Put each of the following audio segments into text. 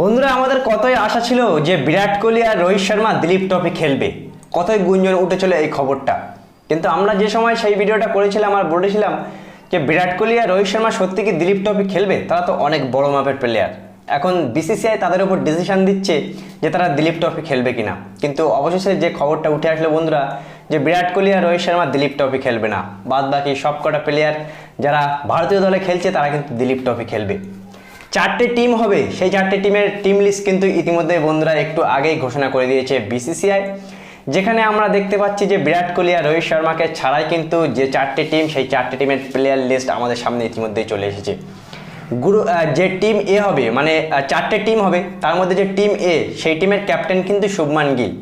বন্ধুরা, আমাদের কতই আশা ছিল যে বিরাট কোহলি আর রোহিত শর্মা দিলীপ ট্রফি খেলবে। কতই গুঞ্জন উঠেছিল এই খবরটা। কিন্তু আমরা যে সময় সেই ভিডিওটা করেছিলাম আর বলেছিলাম যে বিরাট কোহলি আর রোহিত শর্মা সত্যি কি দিলীপ ট্রফি খেলবে, তারা তো অনেক বড় মাপের প্লেয়ার এখন বিসিসিআই তাদের উপর ডিসিশন দিচ্ছে যে তারা দিলীপ ট্রফি খেলবে কিনা। কিন্তু অবশেষে যে খবরটা উঠে আসলো বন্ধুরা, যে বিরাট কোহলি আর রোহিত শর্মা দিলীপ ট্রফি খেলবে না। বাদ বাকি সব কটা প্লেয়ার যারা ভারতীয় দলে খেলছে, তারা কিন্তু দিলীপ ট্রফি খেলবে। চারটে টিম হবে। সেই চারটে টিমের টিম লিস্ট কিন্তু ইতিমধ্যে বন্ধুরা একটু আগেই ঘোষণা করে দিয়েছে বিসিসিআই যেখানে আমরা দেখতে পাচ্ছি যে বিরাট কোহলি আর রোহিত শর্মাকে ছাড়াই কিন্তু যে চারটে টিম সেই চারটে টিমের প্লেয়ার লিস্ট আমাদের সামনে ইতিমধ্যেই চলে এসেছে। গুরু যে টিম এ হবে মানে চারটে টিম হবে, তার মধ্যে যে টিম এ সেই টিমের ক্যাপ্টেন কিন্তু শুভমান গিল।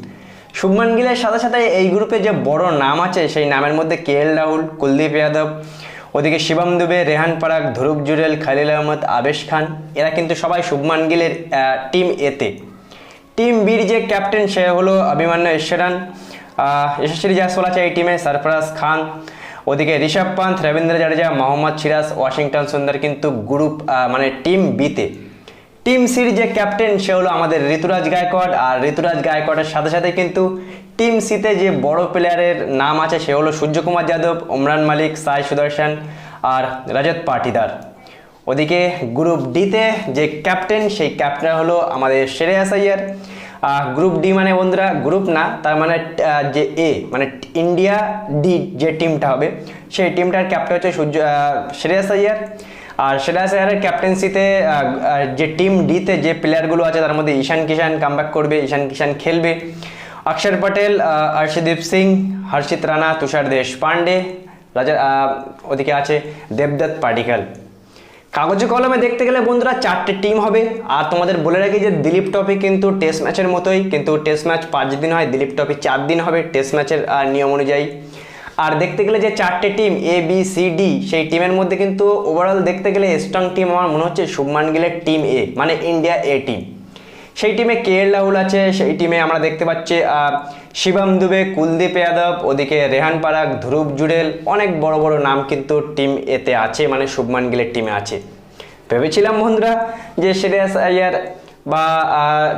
শুভমান গিলের সাথে সাথে এই গ্রুপে যে বড় নাম আছে, সেই নামের মধ্যে কে এল রাহুল, কুলদীপ যাদব ওদিকে শিবম দুবে, রেহান পারাক ধ্রুব জুরেল, খালিল আহমদ, আবেশ খান, এরা কিন্তু সবাই শুভমান গিলের টিম এতে টিম বির যে ক্যাপ্টেন সে হলো অভিমান্যু ঈশ্বরান। যশস্বী জাসওয়াল আছে, এই টিমে সরফরাজ খান। ওদিকে ঋষভ পান্থ, রবীন্দ্র জাডেজা, মোহাম্মদ সিরাজ, ওয়াশিংটন সুন্দর কিন্তু গ্রুপ মানে টিম বিতে টিম সির যে ক্যাপ্টেন সে হলো আমাদের ঋতুরাজ গায়কোয়াড। আর ঋতুরাজ গায়কোয়াডের সাথে সাথে কিন্তু টিম সিতে যে বড় প্লেয়ারের নাম আছে, সে হলো সূর্যকুমার যাদব, ওমরান মালিক, সাই সুদর্শন আর রজত পাটিদার। ওদিকে গ্রুপ ডিতে যে ক্যাপ্টেন সেই ক্যাপ্টেন হলো আমাদের শ্রেয়াস আইয়ার গ্রুপ ডি মানে বন্ধুরা গ্রুপ না, তার মানে যে এ মানে ইন্ডিয়া ডি যে টিমটা হবে, সেই টিমটার ক্যাপ্টেন হচ্ছে সূর্য শ্রেয়াস আইয়ার আর শ্রেয়াস আইয়ারের ক্যাপ্টেন্সিতে যে টিম ডিতে যে প্লেয়ারগুলো আছে, তার মধ্যে ঈশান কিষান কামব্যাক করবে, ঈশান কিষান খেলবে। অক্ষর পটেল হর্ষদীপ সিং হর্ষিত রানা তুষার দেশপান্ডে রাজা আহ, ওদিকে আছে দেবদত্ত পাডিকাল কাগজে কলমে দেখতে গেলে বন্ধুরা চারটে টিম হবে। আর তোমাদের বলে রাখি যে দিলীপ ট্রফি কিন্তু টেস্ট ম্যাচের মতোই কিন্তু টেস্ট ম্যাচ পাঁচ দিন হয় দিলীপ ট্রফি চার দিন হবে টেস্ট ম্যাচের নিয়ম অনুযায়ী। আর দেখতে গেলে যে চারটে team A B C D সেই টিমের মধ্যে কিন্তু ওভারঅল দেখতে গেলে স্ট্রং টিম আমার মনে হচ্ছে শুভমান গিলের টিম এ মানে ইন্ডিয়া এ টিম সেই টিমে কে এল রাহুল আছে, সেই টিমে আমরা দেখতে পাচ্ছি শিবম দুবে, কুলদীপ যাদব, ওদিকে রেহান পারাক ধ্রুব জুড়েল, অনেক বড় বড় নাম কিন্তু টিম এতে আছে মানে শুভমান গিলের টিমে আছে। ভেবেছিলাম বন্ধুরা যে শ্রেয়াস আয়ার বা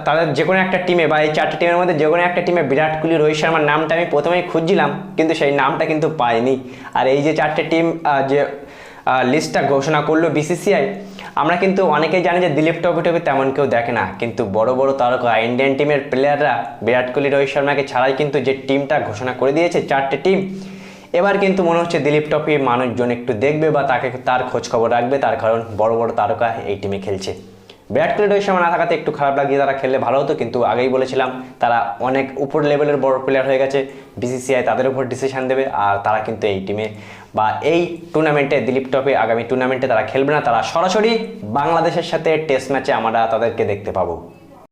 তাদের যে কোনো একটা টিমে বা এই চারটে টিমের মধ্যে যে কোনো একটা টিমে বিরাট কোহলি, রোহিত শর্মার নামটা আমি প্রথমেই খুঁজছিলাম, কিন্তু সেই নামটা কিন্তু পাইনি। আর এই যে চারটে টিম যে লিস্টটা ঘোষণা করল বিসিসিআই আমরা কিন্তু অনেকেই জানি যে দিলীপ টপি টপি তেমন কেউ দেখে না, কিন্তু বড় বড় তারকা ইন্ডিয়ান টিমের প্লেয়াররা বিরাট কোহলি, রোহিত শর্মাকে ছাড়াই কিন্তু যে টিমটা ঘোষণা করে দিয়েছে, চারটে টিম এবার কিন্তু মনে হচ্ছে দিলীপ টপি মানুষজন একটু দেখবে বা তাকে তার খোঁজখবর রাখবে, তার কারণ বড় বড় তারকা এই টিমে খেলছে। বিরাট কোহলি রোহিত শর্মা না থাকাতে একটু খারাপ লাগিয়ে তারা খেললে ভালো হতো, কিন্তু আগেই বলেছিলাম, তারা অনেক উপর লেভেলের বড় প্লেয়ার হয়ে গেছে বিসিসিআই তাদের উপর ডিসিশান দেবে, আর তারা কিন্তু এই টিমে বা এই টুর্নামেন্টে দিলীপ টপে আগামী টুর্নামেন্টে তারা খেলবে না, তারা সরাসরি বাংলাদেশের সাথে টেস্ট ম্যাচে আমরা তাদেরকে দেখতে পাবো।